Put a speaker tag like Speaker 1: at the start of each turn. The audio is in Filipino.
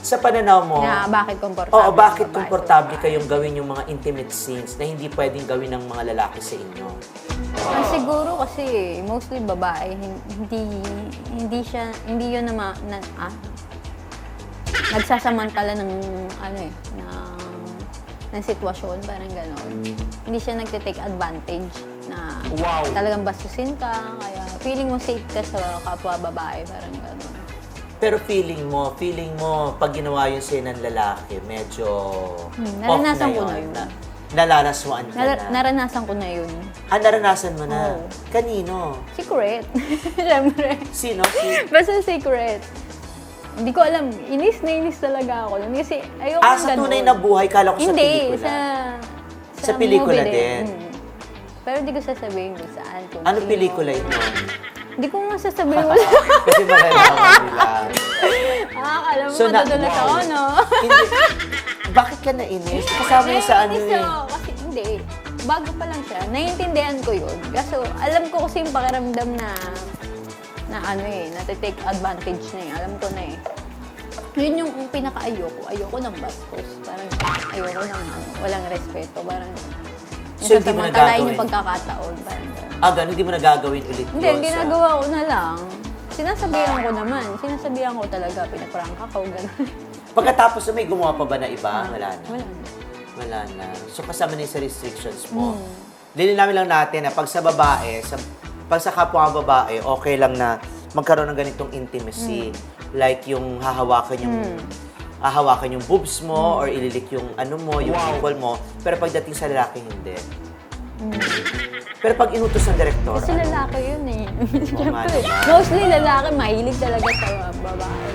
Speaker 1: sa pananaw mo,
Speaker 2: Na bakit komportable
Speaker 1: Oo, bakit
Speaker 2: babae
Speaker 1: komportable
Speaker 2: sa babae?
Speaker 1: kayong gawin yung mga intimate scenes na hindi pwedeng gawin ng mga lalaki sa inyo?
Speaker 2: Ah, siguro kasi mostly babae, hin- hindi hindi siya hindi 'yun na, ma- na ah, nagsasamantala ng ano eh ng ng sitwasyon parang gano'n. Hindi siya nagte-take advantage na
Speaker 1: Wow.
Speaker 2: talagang bastusin ka kaya feeling mo safe ka sa kapwa babae parang gano'n.
Speaker 1: Pero feeling mo, feeling mo, pag ginawa yun sa'yo ng lalaki, medyo
Speaker 2: Hmm,
Speaker 1: off
Speaker 2: naranasan
Speaker 1: na
Speaker 2: ko
Speaker 1: yun.
Speaker 2: na yun.
Speaker 1: Na- Nalaraswan ka
Speaker 2: Nar-
Speaker 1: na.
Speaker 2: naranasan ko na 'yun.
Speaker 1: ah, naranasan mo na.
Speaker 2: Oo.
Speaker 1: Kanino?
Speaker 2: Secret. Siyempre.
Speaker 1: Sino? Si-
Speaker 2: Basta secret. Hindi ko alam. Inis na inis talaga ako. nun. Kasi ayoko
Speaker 1: ah,
Speaker 2: ng
Speaker 1: sa
Speaker 2: ganun.
Speaker 1: tunay na buhay, kala ko sa
Speaker 2: Hindi,
Speaker 1: pelikula.
Speaker 2: sa...
Speaker 1: Sa pelikula
Speaker 2: movie
Speaker 1: din.
Speaker 2: Mm. Pero hindi ko sasabihin kung saan. Kung
Speaker 1: Ano
Speaker 2: sino.
Speaker 1: pelikula ito?
Speaker 2: Hindi ko nga sasabihin.
Speaker 1: Kasi malalaman nila.
Speaker 2: ah, alam mo,
Speaker 1: So, na-
Speaker 2: madudulas ako, no?
Speaker 1: Hindi. Bakit ka nainis? Kasama mo sa ano
Speaker 2: Naiinis
Speaker 1: eh.
Speaker 2: ako Kasi hindi. Bago pa lang siya. Naiintindihan ko yun. Kaso, alam ko kasi yung pakiramdam na na ano eh, na-take advantage na eh. Alam ko na eh. Yun yung pinaka-ayoko. Ayoko ng bastos. Parang ayoko ng ano, walang respeto. Parang
Speaker 1: So, hindi mo
Speaker 2: nasasamantalain
Speaker 1: nagagawin?
Speaker 2: yung pagkakataon. Parang.
Speaker 1: Ah, ganun, hindi mo nagagawin ulit
Speaker 2: Hindi,
Speaker 1: yun sa-
Speaker 2: ginagawa ko na lang. Sinasabihan ko naman. Sinasabihan ko talaga. Pinaprank ako, gano'n.
Speaker 1: Pagkatapos may gumawa pa ba na iba? Wala na.
Speaker 2: Wala na.
Speaker 1: Wala na. So kasama na yun sa restrictions mo.
Speaker 2: Hmm.
Speaker 1: Lilinawin lang natin na pag sa babae, sa, pag sa kapwa babae, okay lang na magkaroon ng ganitong intimacy. Like yung hahawakan yung hahawakan yung boobs mo or ililik yung ano mo, yung nipple mo. Pero pagdating sa lalaki, hindi. Pero pag inutos ng direktor,
Speaker 2: Kasi
Speaker 1: ano?
Speaker 2: lalaki yun eh. Siyempre, mostly lalaki, mahilig talaga sa babae.